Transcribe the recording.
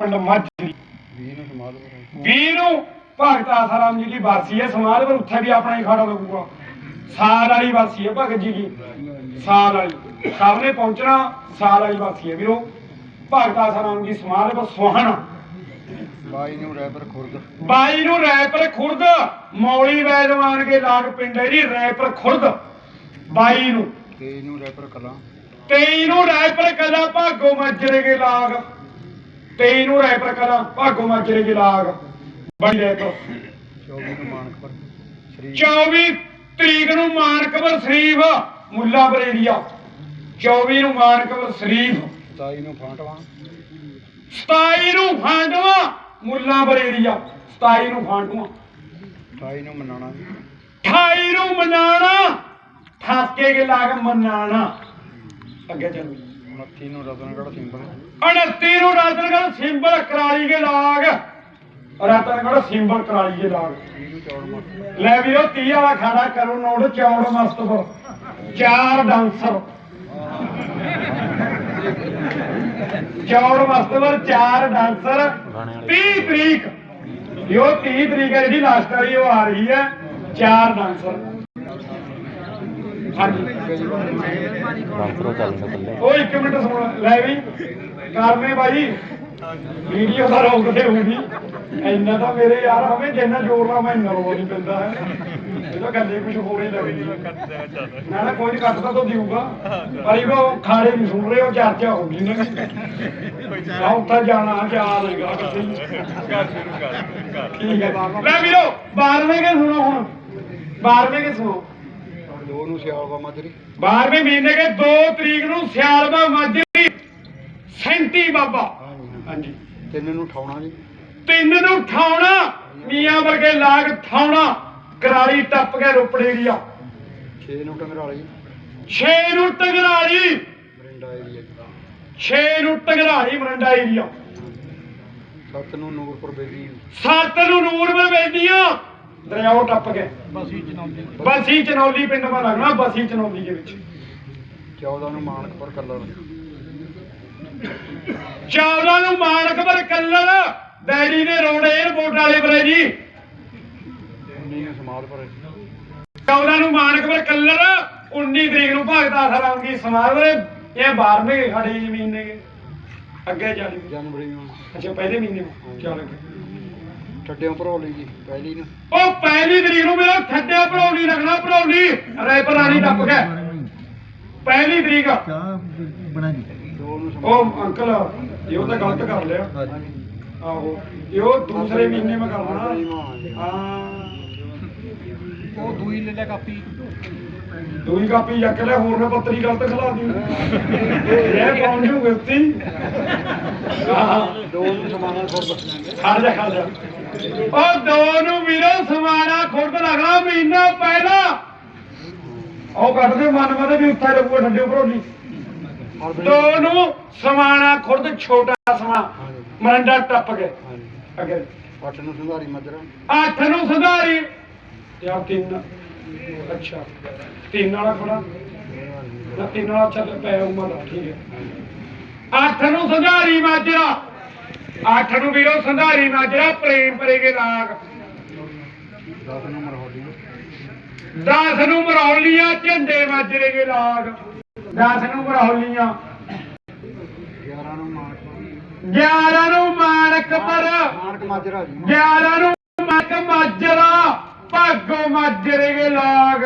ਪਿੰਡ ਮਾਝੀ ਵੀਹ ਨੂੰ ਭਗਤ ਆਸਾਰਾਮ ਜੀ ਦੀ ਵਾਰਸੀ ਹੈ ਸਮਾਜ ਪਰ ਉੱਥੇ ਵੀ ਆਪਣਾ ਹੀ ਖਾੜਾ ਲੱਗੂਗਾ। ਸਾਲ ਵਾਲੀ ਵਾਰਸੀ ਹੈ ਭਗਤ ਜੀ ਦੀ। ਸਾਲ ਵਾਲੀ। ਸਭ ਨੇ ਪਹੁੰਚਣਾ ਸਾਲ ਵਾਲੀ ਵਾਰਸੀ ਹੈ ਵੀਰੋ। ਭਗਤ ਆਸਾਰਾਮ ਜੀ ਸਮਾਜ ਪਰ ਸੁਹਾਣਾ। ਬਾਈ ਨੂੰ ਰੈਪਰ ਖੁਰਦ। ਬਾਈ ਨੂੰ ਰੈਪਰ ਖੁਰਦ। ਮੌਲੀ ਵੈਦਵਾਨ ਕੇ ਲਾਗ ਪਿੰਡ ਹੈ ਜੀ ਰੈਪਰ ਖੁਰਦ। ਬਾਈ ਨੂੰ। ਤੇ ਨੂੰ ਰੈਪਰ ਕਲਾ। 23 ਨੂੰ ਰੈਪਰ ਕਲਾ ਭਾਗੋ ਮਾਜਰੇ ਕੇ ਲਾਗ। 23 ਨੂੰ ਰੈਪਰ ਕਲਾ ਭਾਗੋ ਮਾਜਰੇ ਕੇ ਲਾਗ। ਬੜੀ ਰੈਪਰ 24 ਨੂੰ ਮਾਨਕਪੁਰ ਸ੍ਰੀ 24 ਤਰੀਕ ਨੂੰ ਮਾਨਕਵਰ ਸ਼ਰੀਫ ਮੁੱਲਾ ਬਰੇਰੀਆ 24 ਨੂੰ ਮਾਨਕਵਰ ਸ਼ਰੀਫ। 27 ਨੂੰ ਫਾਂਟਵਾ। 27 ਨੂੰ ਫਾਂਡਵਾ ਮੁੱਲਾ ਬਰੇਰੀਆ 27 ਨੂੰ ਫਾਂਡਵਾ 28 ਨੂੰ ਮਨਾਣਾ 28 ਨੂੰ ਮਨਾਣਾ ਠਾਕੇ ਕੇ ਲਾਗ ਮਨਾਣਾ। ਅੱਗੇ ਚੱਲ 29 ਨੂੰ ਰਤਨਗੜ੍ਹ ਸਿੰਬਲ। 29 ਨੂੰ ਰਤਨਗੜ ਸਿੰਬਲ, ਕਰਾਲੀ ਕੇ ਲਾਗ। ਰਤਨਗੜ ਸਿੰਬਲ, ਕਰਾਲੀ ਕੇ ਲਾਗ। ਲੈ ਵੀਰੋ 30 ਵਾਲਾ ਖਾੜਾ ਕਰੋ, ਨੋਟ, ਚੌੜ ਮਸਤਪੁਰ ਚਾਰ ਡਾਂਸਰ। ਚੌੜ ਮਸਤਪੁਰ ਚਾਰ ਡਾਂਸਰ। 30 ਤਰੀਕ। ਜੋ 30 ਤਰੀਕ ਜਿਹੜੀ ਲਾਸਟ ਵਾਲੀ ਉਹ ਆ ਰਹੀ ਹੈ, ਚਾਰ ਡਾਂਸਰ। ਹਾਂਜੀ ਰਾਮਪੁਰਾ ਚੱਲਦਾ ਉਹ ਇੱਕ ਮਿੰਟ ਸੁਣ ਲੈ ਵੀ। ਕਰਮੇ ਬਾਈ। ਵੀਡੀਓ ਦਾ ਰੋਕਦੇ ਹੋਣੀ ਇੰਨਾ ਤਾਂ ਮੇਰੇ ਯਾਰ ਹਮੇ ਜਿੰਨਾ ਜ਼ੋਰ ਨਾਲ ਮੈਂ ਇੰਨਾ ਰੋ ਨਹੀਂ ਪੈਂਦਾ ਹੈ। ਇਹ ਤਾਂ ਗੱਲੇ ਕੁਝ ਹੋਰ ਹੀ ਲੱਗਦੀ ਨਾ। ਨਾ ਕੋਈ ਕੱਟਦਾ ਤਾਂ ਦਿਊਗਾ। ਪਰ ਇਹ ਉਹ ਖਾੜੇ ਨਹੀਂ ਸੁਣ ਰਹੇ, ਉਹ ਚਰਚਾ ਹੋ ਗਈ ਨਾ। ਆ ਉੱਥੇ ਜਾਣਾ ਜਾ ਲੇਗਾ ਕਿਤੇ ਠੀਕ ਹੈ। ਲੈ ਵੀਰੋ 12ਵੇਂ ਕੇ ਸੁਣੋ ਹੁਣ। 12ਵੇਂ ਕੇ ਸੁਣੋ। ਦੋ ਨੂੰ ਸਿਆਲਵਾ ਮਾਜਰੀ। 12ਵੇਂ ਮਹੀਨੇ ਕੇ 2 ਤਰੀਕ ਨੂੰ ਸਿਆਲਵਾ ਮਾਝੀ ਸੈਂਤੀ ਬਾਬਾ। ਹਾਂਜੀ। ਤਿੰਨ ਨੂੰ ਠਾਉਣਾ ਜੀ। ਤਿੰਨ ਨੂੰ ਠਾਉਣਾ ਮੀਆਂ ਵਰਗੇ ਲਾਗ ਠਾਉਣਾ ਕਰਾਲੀ ਟੱਪ ਕੇ ਰੋਪੜ ਏਰੀਆ 6 ਨੂੰ ਟੰਗਰਾਲੀ। 6 ਨੂੰ ਟਗਰਾਲੀ। ਮਰਿੰਡਾ ਏਰੀਆ 6 ਨੂੰ ਟਗਰਾਲੀ ਮਰੰਡਾ ਏਰੀਆ 7 ਨੂੰ ਨੂਰਪੁਰ ਬੇਦੀ। 7 ਨੂੰ ਨੂਰ ਬਵੇਦੀਆਂ ਦਰਿਆਓ ਟੱਪ ਕੇ ਬਸੀ ਚਨੌਲੀ। ਬਸੀ ਚਨੌਲੀ ਪਿੰਡ ਮਾ ਲੱਗਣਾ ਬਸੀ ਚਨੌਲੀ ਦੇ ਵਿੱਚ। 14 ਨੂੰ ਮਾਨਕਪੁਰ ਕਲਰ। 14 ਨੂੰ ਮਾਨਕਬਰ ਕੱਲਰ। ਡੈਡੀ ਦੇ ਰੋਡ 에어ਪੋਰਟ ਵਾਲੇ ਬਰੇ ਜੀ 19 ਨੂੰ ਸਮਾਦਪੁਰ 14 ਨੂੰ ਮਾਨਕਪੁਰ ਕੱਲਰ। 19 ਤਰੀਕ ਨੂੰ ਭਗਤਾ ਦੀ ਸਮਾਰੋਹ ਇਹ 12ਵੇਂ ਕੇ ਖੜੀ ਜ਼ਮੀਨ ਨੇ। ਅੱਗੇ ਚੱਲ ਜਨਵਰੀ ਨੂੰ। ਅੱਛਾ ਪਹਿਲੇ ਮਹੀਨੇ ਨੂੰ। ਚੱਲ ਠੱਡਿਆਂ ਭਰੋਲੀ ਜੀ ਪਹਿਲੀ ਨੂੰ। ਉਹ ਪਹਿਲੀ ਤਰੀਕ ਨੂੰ ਮੇਰਾ ਥੱਡਿਆ ਭਰੌਲੀ ਰੱਖਣਾ ਭਰੌਲੀ। ਰੈਪਰ ਰਾਣੀ ਟੱਪ ਗਿਆ। ਪਹਿਲੀ ਤਰੀਕ। ਦੋ ਨੂੰ ਉਹ ਅੰਕਲ ਇਹ ਉਹ ਤਾਂ ਗਲਤ ਕਰ ਲਿਆ। ਆਹੋ ਇਹ ਉਹ ਦੂਸਰੇ ਮਹੀਨੇ ਮੈਂ ਕਰਨਾ। ਹਾਂ। ਉਹ ਦੂਈ ਲੈ ਲੈ ਕਾਪੀ। ਦੂਈ ਕਾਪੀ ਚੱਕ ਲੈ ਹੋਰ ਨਾ ਪੱਤਰੀ ਗਲਤ ਖਲਾ ਦੀ ਇਹ ਪਹੁੰਚ ਜੂ ਗਲਤੀ ਹਾਂ ਦੋ ਨੂੰ ਸਮਾਨਾ ਖੁਰਦ ਖੜ ਜਾ ਖੜ ਜਾ। ਉਹ ਦੋ ਨੂੰ ਵੀਰੋ ਸਮਾਣਾ ਖੁਰਦ ਲੱਗਣਾ ਮਹੀਨਾ ਪਹਿਲਾਂ। ਉਹ ਕੱਢਦੇ ਮਨ ਮਦੇ ਵੀ ਉੱਥੇ ਲੱਗੂਗਾ ਠੰਡੇ ਭਰੋਲੀ ਦੋ ਨੂੰ ਸਮਾਣਾ ਖੁਰਦ ਛੋਟਾ ਸਮਾ। ਮਰੰਡਾ ਟੱਪ ਗਏ ਅੱਗੇ। ਅੱਠ ਨੂੰ ਸੰਧਾਰੀ ਮਜਰਾ ਅੱਠ ਨੂੰ ਸੰਧਾਰੀ। ਯਾਰ ਤਿੰਨ। ਅੱਛਾ। ਤਿੰਨ ਵਾਲਾ ਖੜਾ ਨਾ ਤਿੰਨ ਵਾਲਾ ਚੱਲ ਪਿਆ ਉਮਰ ਠੀਕ ਹੈ। ਅੱਠ ਨੂੰ ਸੰਧਾਰੀ ਮਾਜਰਾ। ਅੱਠ ਨੂੰ ਵੀਰੋ ਸੰਧਾਰੀ ਮਾਜਰਾ ਪ੍ਰੇਮ ਪਰੇਗੇ ਲਾਗ 10 ਨੂੰ ਮਰਹੋਲੀ 10 ਨੂੰ ਮਰੌਲੀਆਂ, ਝੰਡੇ ਮਾਜਰੇ ਕੇ ਲਾਗ 10 ਨੂੰ ਮਰੌਲੀਆਂ। 11 ਨੂੰ ਮਾਨਕਪੁਰ 11 ਨੂੰ ਮਾਨਕਪੁਰ ਮਾਨਕ ਮਾਜਰਾ ਜੀ 11 ਨੂੰ ਮਾਨਕ ਮਾਜਰਾ, ਭਾਗੋ ਮਾਜਰੇਗੇ ਲਾਗ।